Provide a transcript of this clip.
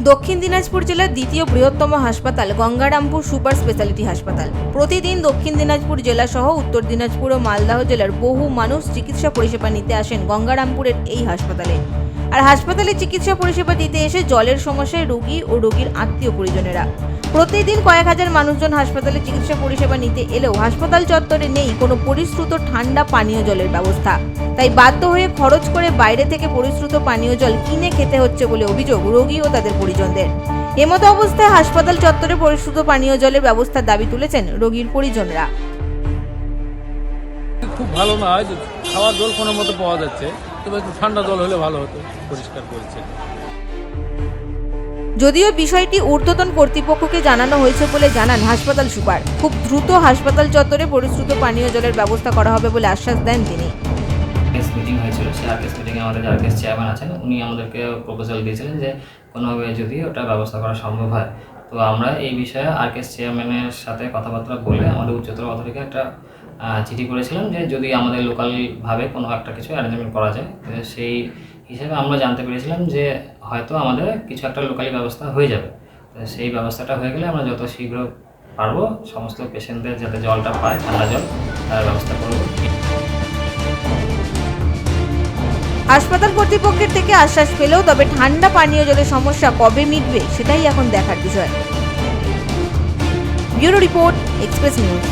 দক্ষিণ দিনাজপুর জেলার দ্বিতীয় বৃহত্তম হাসপাতাল, গঙ্গারামপুর সুপার স্পেশালিটি হাসপাতাল। প্রতিদিন দক্ষিণ দিনাজপুর জেলা সহ উত্তর দিনাজপুর ও মালদাহ জেলার বহু মানুষ চিকিৎসা পরিষেবা নিতে আসেন গঙ্গারামপুরের এই হাসপাতালে। আর হাসপাতালে চিকিৎসা পরিষেবা দিতে এসে জলের সমস্যায় রোগী ও রোগীর আত্মীয় পরিজনেরা। প্রতিদিন কয়েক হাজার মানুষজন হাসপাতালে চিকিৎসা পরিষেবা নিতে এলেও হাসপাতাল চত্বরে নেই কোনো পরিশ্রুত ঠান্ডা পানীয় জলের ব্যবস্থা। তাই বাধ্য হয়ে খরচ করে বাইরে থেকে পরিশ্রুত পানীয় জল কিনে খেতে হচ্ছে বলে অভিযোগ রোগী ও তাদের পরিজনদের। এমতো অবস্থায় হাসপাতাল চত্বরে পরিশ্রুত পানীয় জলের ব্যবস্থার দাবি তুলেছেন রোগীর পরিজনরা। খুব ভালো না খাওয়ার জল কোনো মতো পাওয়া যাচ্ছে। তবে একটু ঠান্ডা জল হলে ভালো হতো পরিষ্কার করেছে। যদিও বিষয়টি ঊর্ধ্বতন কর্তৃপক্ষকে জানানো হয়েছে বলে জানান হাসপাতাল সুপার। খুব দ্রুত হাসপাতাল চত্বরে পরিশ্রুত পানীয় জলের ব্যবস্থা করা হবে বলে আশ্বাস দেন তিনি। মিটিং হয়েছিল সেই আরকেএস মিটিংয়ে আমাদের যে চেয়ারম্যান আছেন উনি আমাদেরকে প্রপোজাল দিয়েছিলেন যে কোনোভাবে যদি ওটা ব্যবস্থা করা সম্ভব হয় তো আমরা এই বিষয়ে আরকেএস চেয়ারম্যানের সাথে কথাবার্তা বলে আমাদের উচ্চতর অথরিটিকে একটা চিঠি করেছিলাম যে যদি আমাদের লোকালভাবে কোনো একটা কিছু অ্যারেঞ্জমেন্ট করা যায় সেই হিসেবে আমরা জানতে পেরেছিলাম যে হয়তো আমাদের কিছু একটা লোকালি ব্যবস্থা হয়ে যাবে। তো সেই ব্যবস্থাটা হয়ে গেলে আমরা যত শীঘ্র পারব, সমস্ত পেশেন্টদের যাতে জলটা পায়, ঠান্ডা জল, তার ব্যবস্থা করব। হাসপাতাল কর্তৃপক্ষের থেকে আশ্বাস পেলেও তবে ঠান্ডা পানীয় জলের সমস্যা কবে মিটবে, সেটাই এখন দেখার বিষয়। Bureau report express news